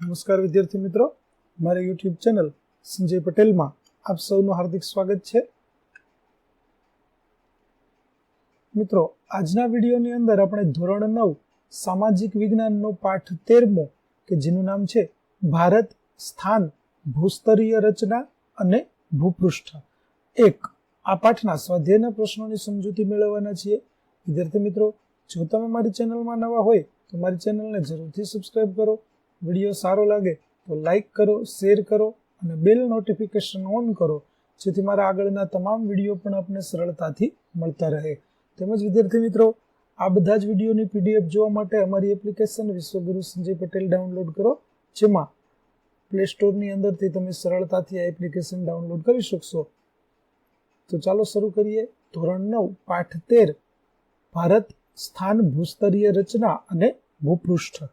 નમસ્કાર વિદ્યાર્થી મિત્રો. મારી યુટ્યુબ ચેનલ સંજય પટેલમાં આપ સૌનું હાર્દિક સ્વાગત છે. મિત્રો, આજના વિડીયોની અંદર આપણે ધોરણ નવ, સામાજિક વિજ્ઞાનનો પાઠ તેરમો, કે જેનું નામ છે ભારત, સ્થાન, ભૂસ્તરીય રચના અને ભૂપૃષ્ઠ. એક, આ પાઠના સ્વાધ્યાયના પ્રશ્નોની સમજૂતી મેળવવાના છીએ. વિદ્યાર્થી મિત્રો, જો તમે મારી ચેનલમાં નવા હોય તો મારી ચેનલને જરૂરથી સબસ્ક્રાઇબ કરો. વીડિયો સારો લાગે તો લાઈક કરો શેર કરો અને બેલ નોટિફિકેશન ઓન કરો, જેથી મારા આગળના તમામ વીડિયો પણ આપને સરળતાથી મળતા રહે. તેમજ વિદ્યાર્થી મિત્રો, આ બધા જ વિડીયોની પીડીએફ જોવા માટે અમારી એપ્લિકેશન વિશ્વગુરુ સંજય પટેલ ડાઉનલોડ કરો, જેમાં પ્લે સ્ટોરની અંદરથી તમે સરળતાથી આ એપ્લિકેશન ડાઉનલોડ કરી શકશો. તો ચાલો શરૂ કરીએ. ધોરણ નવ, પાઠ તેર. ભારત સ્થાન ભૂસ્તરીય રચના અને ભૂપૃષ્ઠ.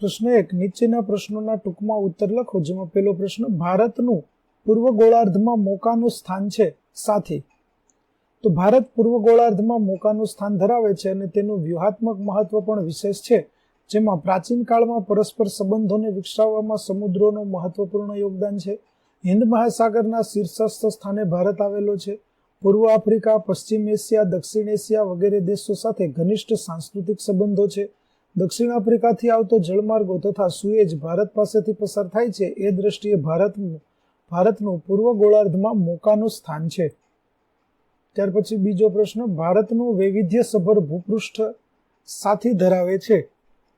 પ્રશ્ન એક, નીચેના પ્રશ્નોના ટૂંકમાં ઉત્તર લખો, જેમાં પહેલો પ્રશ્ન, ભારતનું પૂર્વ ગોળાર્ધમાં મોકાનું સ્થાન છે સાથી. તો ભારત પૂર્વ ગોળાર્ધમાં મોકાનું સ્થાન ધરાવે છે અને તેનું વ્યૂહાત્મક મહત્વ પણ વિશેષ છે, જેમાં પ્રાચીન કાળમાં પરસ્પર સંબંધોને વિકસાવવામાં સમુદ્રોનું મહત્વપૂર્ણ યોગદાન છે. હિન્દ મહાસાગરના શીર્ષસ્થ સ્થાને ભારત આવેલો છે. પૂર્વ આફ્રિકા, પશ્ચિમ એશિયા, દક્ષિણ એશિયા વગેરે દેશો સાથે ઘનિષ્ઠ સાંસ્કૃતિક સંબંધો છે. દક્ષિણ આફ્રિકાથી આવતો જળમાર્ગો તથા સુએજ ભારત પાસેથી પસાર થાય છે, એ દ્રષ્ટિએ ભારતનું ભારતનું પૂર્વ ગોળાર્ધમાં મોકાનું સ્થાન છે. ત્યાર પછી બીજો પ્રશ્ન, ભારતનું વૈવિધ્યસભર ભૂપૃષ્ઠ સાથી ધરાવે છે.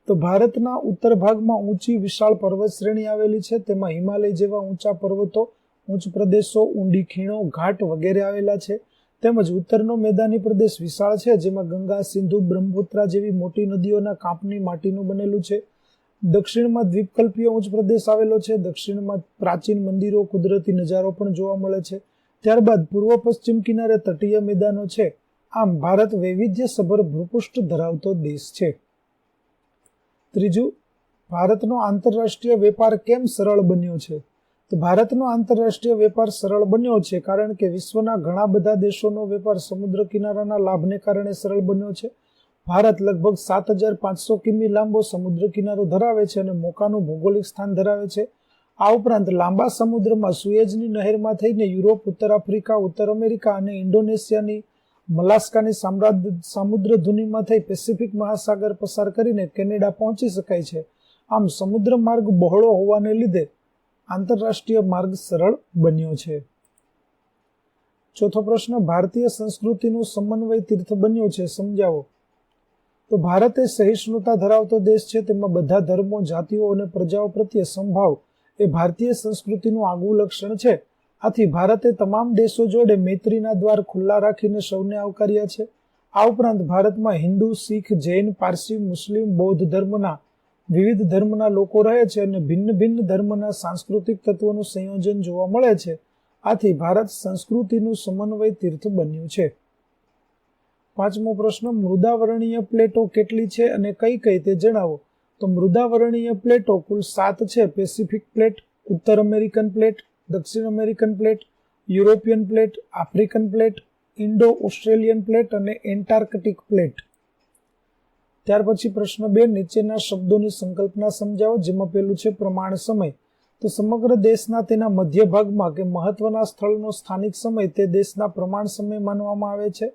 તો ભારતના ઉત્તર ભાગમાં ઊંચી વિશાળ પર્વત શ્રેણી આવેલી છે, તેમાં હિમાલય જેવા ઊંચા પર્વતો ઉચ્ચ પ્રદેશો, ઊંડી ખીણો, ઘાટ વગેરે આવેલા છે. તેમજ ઉત્તરનો મેદાની પ્રદેશ વિશાળ છે, જેમાં ગંગા, સિંધુ, બ્રહ્મપુત્રા જેવી મોટી નદીઓના કાંપની માટીનું બનેલું છે. દક્ષિણમાં દ્વીપકલ્પીય ઉચ્ચ પ્રદેશ આવેલો છે, દક્ષિણમાં પ્રાચીન મંદિરો, કુદરતી નજારો પણ જોવા મળે છે. ત્યારબાદ પૂર્વ પશ્ચિમ કિનારે તટીય મેદાનો છે. આમ ભારત વૈવિધ્યસભર ભૂપૃષ્ઠ ધરાવતો દેશ છે. ત્રીજું, ભારતનો આંતરરાષ્ટ્રીય વેપાર કેમ સરળ બન્યો છે? તો ભારતનો આંતરરાષ્ટ્રીય વેપાર સરળ બન્યો છે, કારણ કે વિશ્વના ઘણા બધા દેશોનો વેપાર સમુદ્ર કિનારાના લાભને કારણે સરળ બન્યો છે. ભારત લગભગ સાત હજાર પાંચસો કિમી લાંબો સમુદ્ર કિનારો ધરાવે છે અને મોકાનું ભૌગોલિક સ્થાન ધરાવે છે. આ ઉપરાંત લાંબા સમુદ્રમાં સુએજની નહેરમાં થઈને યુરોપ, ઉત્તર આફ્રિકા, ઉત્તર અમેરિકા અને ઇન્ડોનેશિયાની મલાસ્કાની સામ્રાજ્ય સમુદ્ર ધુનીમાં થઈ પેસિફિક મહાસાગર પસાર કરીને કેનેડા પહોંચી શકાય છે. આમ સમુદ્ર માર્ગ બહોળો હોવાને લીધે આંતરરાષ્ટ્રીય માર્ગ સરળ બન્યો છે. ચોથો પ્રશ્ન, ભારતીય સંસ્કૃતિનું સમન્વય તીર્થ બન્યું છે, સમજાવો. તો ભારત સહિષ્ણુતા ધરાવતો દેશ છે, તેમાં બધા ધર્મો, જાતિઓ અને પ્રજાઓ પ્રત્યે સંભાવ એ ભારતીય સંસ્કૃતિનું આગવું લક્ષણ છે. આથી ભારતે તમામ દેશો જોડે મૈત્રીના દ્વાર ખુલ્લા રાખીને સૌને આવકાર્યા છે. આ ઉપરાંત ભારતમાં હિન્દુ, શીખ, જૈન, પારસી, મુસ્લિમ, બૌદ્ધ ધર્મના વિવિધ ધર્મના લોકો રહે છે અને ભિન્ન ભિન્ન ધર્મના સાંસ્કૃતિક તત્વોનું સંયોજન જોવા મળે છે. આથી ભારત સંસ્કૃતિનું સમન્વય તીર્થ બન્યું છે. પાંચમો પ્રશ્ન, મૃદાવરણીય પ્લેટો કેટલી છે અને કઈ કઈ તે જણાવો. તો મૃદાવરણીય પ્લેટો કુલ સાત છે. પેસિફિક પ્લેટ, ઉત્તર અમેરિકન પ્લેટ, દક્ષિણ American plate, European plate, African plate Indo Australian plate અને એન્ટાર્કટિક પ્લેટ. ત્યાર પછી પ્રશ્ન બે, નીચેના શબ્દોની સંકલ્પના સમજાવો, જેમાં પેલું છે પ્રમાણ સમય. તો સમગ્ર દેશના તેના મધ્ય ભાગમાં કે મહત્વના સ્થળનો સ્થાનિક સમય તે દેશના પ્રમાણ સમય માનવામાં આવે છે.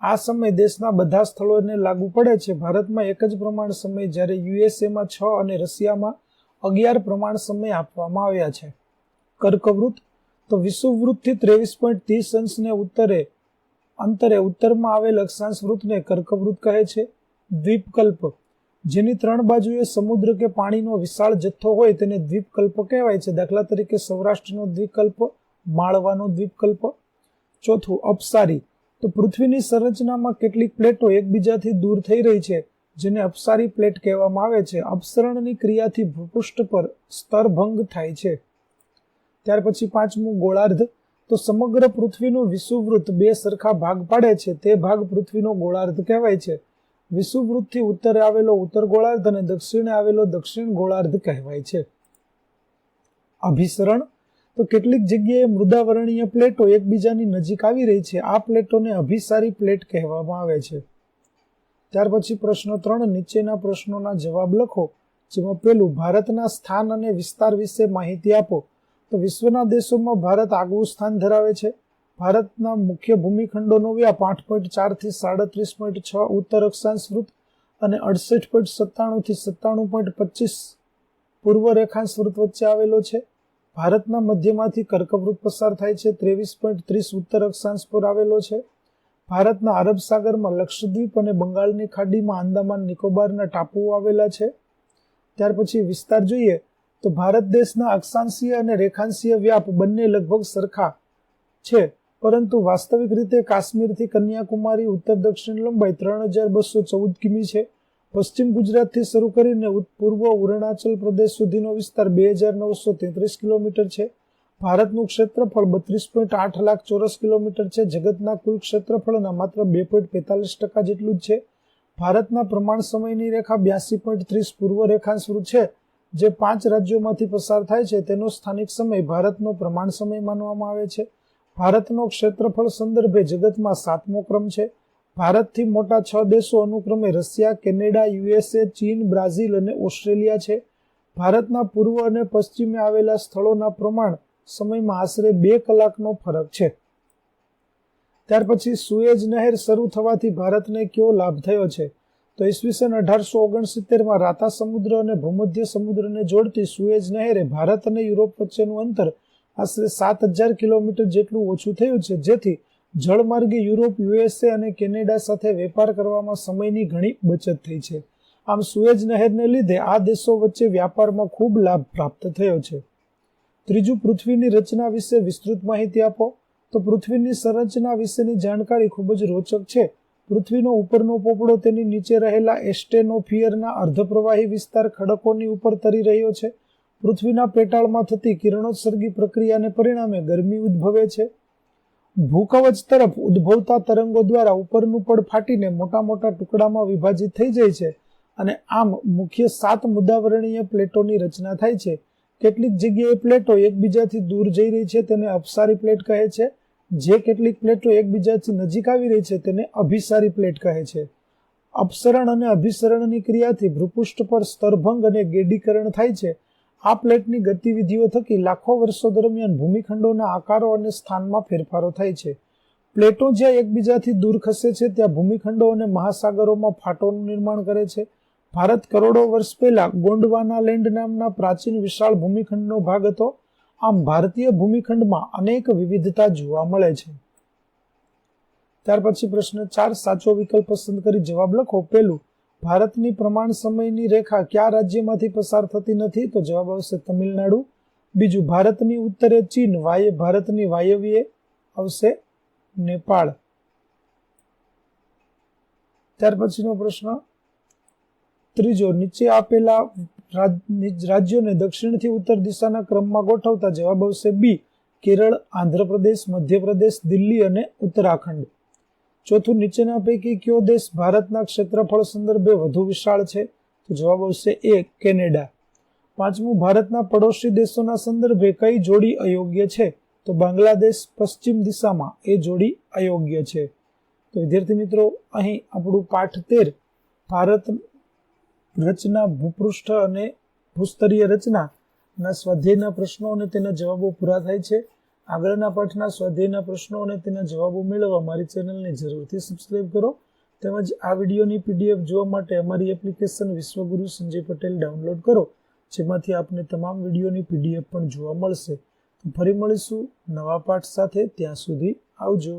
આ સમય દેશના બધા સ્થળોને લાગુ પડે છે. ભારતમાં એક જ પ્રમાણ સમય જ્યારે યુએસએમાં છ અને રશિયામાં અગિયાર પ્રમાણ સમય આપવામાં આવ્યા છે. કર્કવૃત તો વિષુવવૃત્તથી ત્રેવીસ પોઈન્ટ ત્રીસ અંશને ઉત્તરે, અંતરે ઉત્તરમાં આવેલ અક્ષાંશ વૃત્તને કર્કવૃત કહે છે. દ્વીપકલ્પ. જેની ત્રણ બાજુએ સમુદ્ર કે પાણીનો વિશાળ જથ્થો હોય તેને દ્વીપકલ્પ કહેવાય છે. દાખલા તરીકે સૌરાષ્ટ્રનો દ્વીપકલ્પ, માળવાનો દ્વીપકલ્પ. ચોથું, અપસારી. તો પૃથ્વીની સંરચનામાં કેટલીક પ્લેટો એકબીજાથી દૂર થઈ રહી છે, જેને અપસારી પ્લેટ કહેવામાં આવે છે. અપસરણની ક્રિયાથી ભૂપૃષ્ઠ પર સ્તરભંગ થાય છે. ત્યાર પછી પાંચમું, ગોળાર્ધ. તો સમગ્ર પૃથ્વીનું વિષુવવૃત્ત બે સરખા ભાગ પાડે છે. તે ભાગ પૃથ્વીનો ગોળાર્ધ કહેવાય છે. વિષુવવૃત્તથી ઉત્તરે આવેલો ઉત્તર ગોળાર્ધ અને દક્ષિણે આવેલો દક્ષિણ ગોળાર્ધ કહેવાય છે. અભિસરણ? તો કેટલીક જગ્યાએ મૃદાવરણીય પ્લેટો એકબીજાની નજીક આવી રહી છે. આ પ્લેટોને અભિસારી પ્લેટ કહેવામાં આવે છે. ત્યાર પછી પ્રશ્ન ત્રણ, નીચેના પ્રશ્નોના જવાબ લખો, જેમાં પેલું ભારતના સ્થાન અને વિસ્તાર વિશે માહિતી આપો. તો વિશ્વના દેશોમાં ભારત આગવું સ્થાન ધરાવે છે. ભારતના મુખ્ય ભૂમિખંડોનો વ્યાપ આઠ પોઈન્ટ ચારથી સાડત્રીસ પોઈન્ટ છ ઉત્તર અક્ષાંશ વૃત્ત અને અડસઠ પોઈન્ટ સત્તાણુંથી સત્તાણું પોઈન્ટ પચીસ પૂર્વ રેખાંશ વૃત્ત વચ્ચે આવેલો છે. ભારતના મધ્યમાંથી કર્કવૃત્ત પસાર થાય છે, ત્રેવીસ પોઈન્ટ ત્રીસ ઉત્તર અક્ષાંશ પર આવેલો છે. ભારતના અરબ સાગરમાં લક્ષદ્વીપ અને બંગાળની ખાડીમાં આંદામાન નિકોબારના ટાપુઓ આવેલા છે. ત્યાર પછી વિસ્તાર જોઈએ તો ભારત દેશના અક્ષાંશીય અને રેખાંશીય વ્યાપ બંને લગભગ સરખા છે. પરંતુ વાસ્તવિક રીતે કાશ્મીરથી કન્યાકુમારી, ઉત્તર દક્ષિણ લંબાઈ ત્રણ હજાર બસો ચૌદ કિમી છે. પશ્ચિમ ગુજરાતથી શરૂ કરીને પૂર્વ અરુણાચલ પ્રદેશ સુધીનો વિસ્તાર બે હજાર નવસો તેત્રીસ કિલોમીટર છે. ભારતનું ક્ષેત્રફળ બત્રીસ પોઈન્ટ આઠ લાખ ચોરસ કિલોમીટર છે. જગતના કુલ ક્ષેત્રફળના માત્ર બે પોઈન્ટ પેતાલીસ ટકા જેટલું જ છે. ભારતના પ્રમાણ સમયની રેખા બ્યાસી પોઈન્ટ ત્રીસ પૂર્વ રેખાંશરૂ છે, જે પાંચ રાજ્યોમાંથી પસાર થાય છે. તેનો સ્થાનિક સમય ભારતનો પ્રમાણ સમય માનવામાં આવે છે. ભારતનો ક્ષેત્રફળ સંદર્ભે જગતમાં સાતમો ક્રમ છે. ભારતથી મોટા છ દેશો અનુક્રમે રશિયા, કેનેડા, યુએસએ, ચીન, બ્રાઝિલ અને ઓસ્ટ્રેલિયા છે. ભારતના પૂર્વ અને પશ્ચિમે આવેલા સ્થળોના પ્રમાણ સમયમાં આશરે બે કલાકનો ફરક છે. ત્યાર પછી સુએજ નહેર શરૂ થવાથી ભારતને કયો લાભ થયો છે? તો ઈસવીસન અઢારસો ઓગણસિત્તેરમાં રાતા સમુદ્ર અને ભૂમધ્ય સમુદ્રને જોડતી સુએજ નહેરે ભારત અને યુરોપ વચ્ચેનું અંતર આશરે સાત હજાર કિલોમીટર જેટલું ઓછું થયું છે. જેથી જળમાર્ગે યુરોપ, યુએસએ અને કેનેડા સાથે વેપાર કરવામાં સમયની ઘણી બચત થઈ છે. આમ સુએજ નહેરને લીધે આ દેશો વચ્ચે વ્યાપારમાં ખૂબ લાભ પ્રાપ્ત થયો છે. ત્રીજું, પૃથ્વીની રચના વિશે વિસ્તૃત માહિતી આપો. તો પૃથ્વીની સંરચના વિશેની જાણકારી ખૂબ જ રોચક છે. પૃથ્વીનો ઉપરનો પોપડો તેની નીચે રહેલા એસ્ટેનોફિયરના અર્ધપ્રવાહી વિસ્તાર ખડકોની ઉપર તરી રહ્યો છે. પૃથ્વીના પેટાળમાં થતી કિરણોત્સર્ગી પ્રક્રિયાને પરિણામે ગરમી ઉદ્ભવે છે. ભૂકવચ તરફ ઉદ્ભવતા તરંગો દ્વારા ઉપરનું પડ ફાટીને મોટા મોટા ટુકડામાં વિભાજિત થઈ જાય છે અને આમ મુખ્ય સાત મુદ્દાવરણીય પ્લેટોની રચના થાય છે. કેટલીક જગ્યાએ પ્લેટો એકબીજાથી દૂર જઈ રહી છે તેને અપસારી પ્લેટ કહે છે. જે કેટલીક પ્લેટો એકબીજાથી નજીક આવી રહી છે તેને અભિસારી પ્લેટ કહે છે. અપસરણ અને અભિસરણની ક્રિયાથી ભૂપૃષ્ઠ પર સ્તરભંગ અને ગેડીકરણ થાય છે. આ પ્લેટની ગતિવિધિઓ થકી લાખો વર્ષો દરમિયાન ભૂમિખંડોના આકારો અને સ્થાનમાં ફેરફારો થાય છે. પ્લેટો જ્યાં એકબીજાથી દૂર ખસે છે, ત્યાં ભૂમિખંડો અને મહાસાગરોમાં ફાટોનું નિર્માણ કરે છે. ભારત કરોડો વર્ષ પહેલા ગોંડવાના લેન્ડ નામના પ્રાચીન વિશાળ ભૂમિખંડનો ભાગ હતો. આમ ભારતીય ભૂમિખંડમાં અનેક વિવિધતા જોવા મળે છે. ત્યાર પછી પ્રશ્ન ચાર, સાચો વિકલ્પ પસંદ કરી જવાબ લખો. પેલું ભારતની પ્રમાણ સમયની રેખા કયા રાજ્યમાંથી પસાર થતી નથી? તો જવાબ આવશે તમિલનાડુ. બીજું, ભારતની ઉત્તરે ચીન, વાય ભારતની વાયવ્યે આવશે નેપાળ. ત્યાર પછીનો પ્રશ્ન. ત્રીજો, નીચે આપેલા રાજ્યોને દક્ષિણથી ઉત્તર દિશાના ક્રમમાં ગોઠવતા જવાબ આવશે બી, કેરળ, આંધ્રપ્રદેશ, મધ્યપ્રદેશ, દિલ્હી અને ઉત્તરાખંડ. ચોથું નીચેના પૈકી કયો દેશ ભારતના ક્ષેત્રફળ સંદર્ભે વધુ વિશાળ છે? તો જવાબ આવશે એ કેનેડા. પાંચમું, ભારતના પડોશી દેશોના સંદર્ભે કઈ જોડી અયોગ્ય છે? તો બાંગ્લાદેશ પશ્ચિમ દિશામાં એ જોડી અયોગ્ય છે. તો વિદ્યાર્થી મિત્રો, અહીં આપણું પાઠ તેર, ભારત રચના ભૂપૃષ્ઠ અને ભૂસ્તરીય રચનાના સ્વાધ્યાયના પ્રશ્નો અને તેના જવાબો પૂરા થાય છે. આગળના પાઠના સ્વાધ્યાયના પ્રશ્નો અને તેના જવાબો મેળવવા મારી ચેનલને જરૂરથી સબસ્ક્રાઇબ કરો. તેમજ આ વિડીયોની પીડીએફ જોવા માટે અમારી એપ્લિકેશન વિશ્વગુરુ સંજય પટેલ ડાઉનલોડ કરો, જેમાંથી આપને તમામ વિડીયોની પીડીએફ પણ જોવા મળશે. તો ફરી મળીશું નવા પાઠ સાથે, ત્યાં સુધી આવજો.